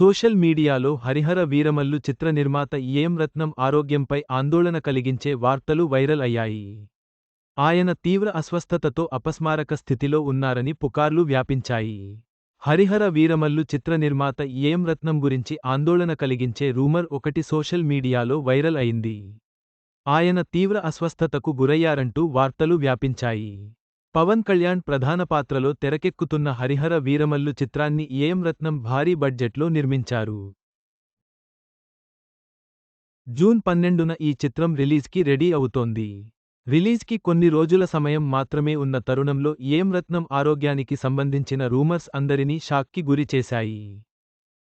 Social మీడియాలో హరిహర వీరమల్లు చిత్ర నిర్మాత ఏం రత్నం ఆరోగ్యంపై ఆందోళన కలిగించే వార్తలు వైరల్ అయ్యాయి. ఆయన తీవ్ర అస్వస్థతతో అపస్మారక స్థితిలో ఉన్నారని పుకార్లు వ్యాపించాయి. హరిహర వీరమల్లు చిత్ర నిర్మాత ఏం రత్నం గురించి ఆందోళన కలిగించే రూమర్ ఒకటి సోషల్ మీడియాలో వైరల్ అయింది. ఆయన తీవ్ర అస్వస్థతకు గురయ్యారంటూ వార్తలు వ్యాపించాయి. పవన్ కళ్యాణ్ ప్రధాన పాత్రలో తెరకెక్కుతున్న హరిహర వీరమల్లు చిత్రాన్ని ఏం రత్నం భారీ బడ్జెట్లో నిర్మించారు. జూన్ పన్నెండున ఈ చిత్రం రిలీజ్కి రెడీ అవుతోంది. రిలీజ్కి కొన్ని రోజుల సమయం మాత్రమే ఉన్న తరుణంలో ఏం రత్నం ఆరోగ్యానికి సంబంధించిన రూమర్స్ అందరినీ షాక్కి గురి చేశాయి.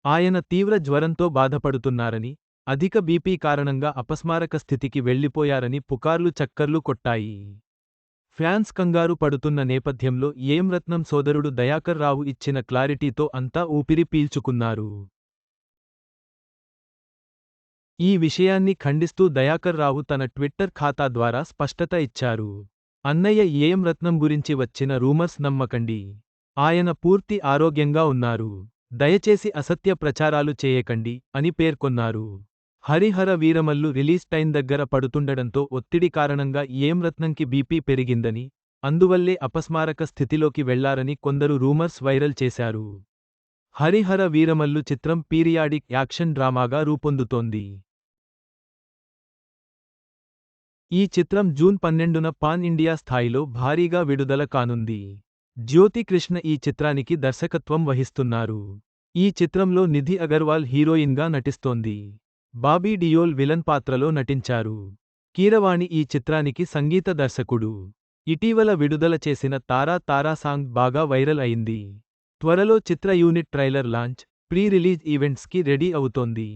ఆయన తీవ్ర జ్వరంతో బాధపడుతున్నారని అధిక బీపీ కారణంగా అపస్మారక స్థితికి వెళ్ళిపోయారని పుకార్లు చక్కర్లు కొట్టాయి. ఫ్యాన్స్ కంగారు పడుతున్న నేపథ్యంలో ఏం రత్నం సోదరుడు దయాకర్ రావు ఇచ్చిన క్లారిటీతో అంతా ఊపిరి పీల్చుకున్నారు. ఈ విషయాన్ని ఖండిస్తూ దయాకర్ రావు తన ట్విట్టర్ ఖాతా ద్వారా స్పష్టత ఇచ్చారు. అన్నయ్య ఏం రత్నం గురించి వచ్చిన రూమర్స్ నమ్మకండి. ఆయన పూర్తి ఆరోగ్యంగా ఉన్నారు. దయచేసి అసత్య ప్రచారాలు చేయకండి అని పేర్కొన్నారు. హరిహర వీరమల్లు రిలీజ్ టైం దగ్గర పడుతుండడంతో ఒత్తిడి కారణంగా ఏం రత్నంకి బీపీ పెరిగిందని అందువల్లే అపస్మారక స్థితిలోకి వెళ్ళారని కొందరు రూమర్స్ వైరల్ చేశారు. హరిహర వీరమల్లు చిత్రం పీరియాడిక్ యాక్షన్ డ్రామాగా రూపొందుతోంది. ఈ చిత్రం జూన్ పన్నెండున పాన్ ఇండియా స్థాయిలో భారీగా విడుదల కానుంది. జ్యోతి కృష్ణ ఈ చిత్రానికి దర్శకత్వం వహిస్తున్నారు. ఈ చిత్రంలో నిధి అగర్వాల్ హీరోయిన్గా నటిస్తోంది. బాబీ డియోల్ విలన్ పాత్రలో నటించారు. కీరవాణి ఈ చిత్రానికి సంగీత దర్శకుడు. ఇటీవల విడుదల చేసిన తారా తారా సాంగ్ బాగా వైరల్ అయింది. త్వరలో చిత్ర unit trailer launch pre release ఈవెంట్స్కి ready అవుతోంది.